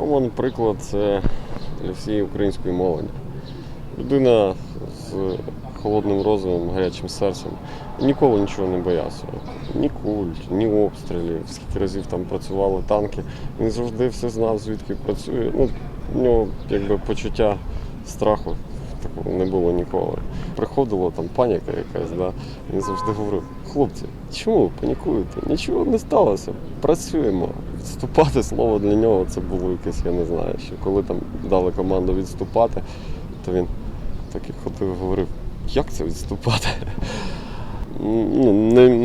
Роман приклад це для всієї української молоді. Людина з холодним розумом, гарячим серцем. Ніколи нічого не боявся. Ні куль, ні обстрілів, скільки разів там працювали танки. Він завжди все знав, звідки працює. Ну, в нього якби почуття страху такого не було ніколи. Приходила там паніка якась, да? він завжди говорив: хлопці, чому ви панікуєте? Нічого не сталося, працюємо. Відступати слово для нього це було якесь, я не знаю, що коли там дали команду відступати, то він так і ходив говорив, як це відступати? Ну,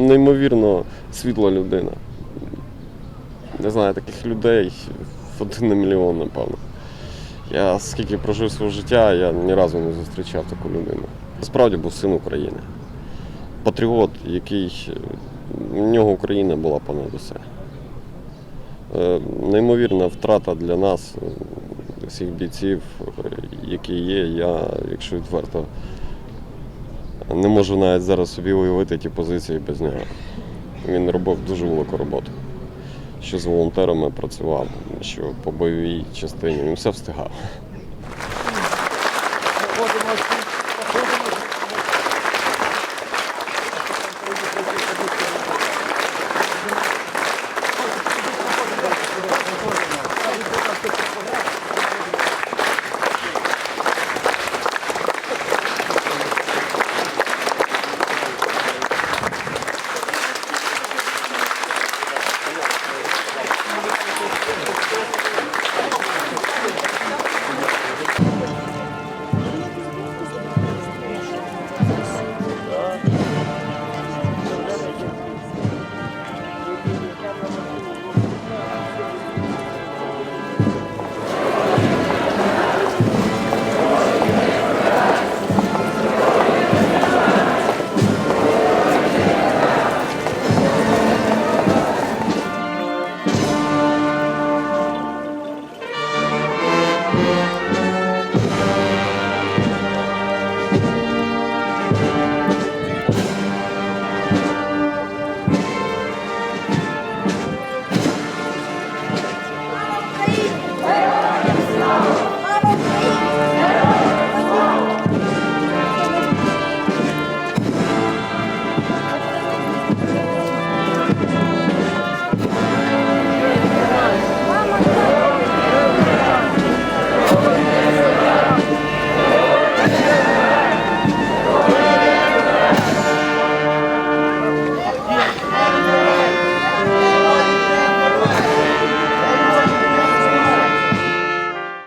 неймовірно світла людина. Не знаю, таких людей один на мільйон, напевно. Я скільки прожив свого життя, я ні разу не зустрічав таку людину. Справді був син України. Патріот, який в нього Україна була понад усе. Е, Неймовірна втрата для нас, е, всіх бійців, які є. Я, якщо відверто, не можу навіть зараз собі уявити ті позиції без нього. Він робив дуже велику роботу. Що з волонтерами працював, що по бойовій частині, він все встигав.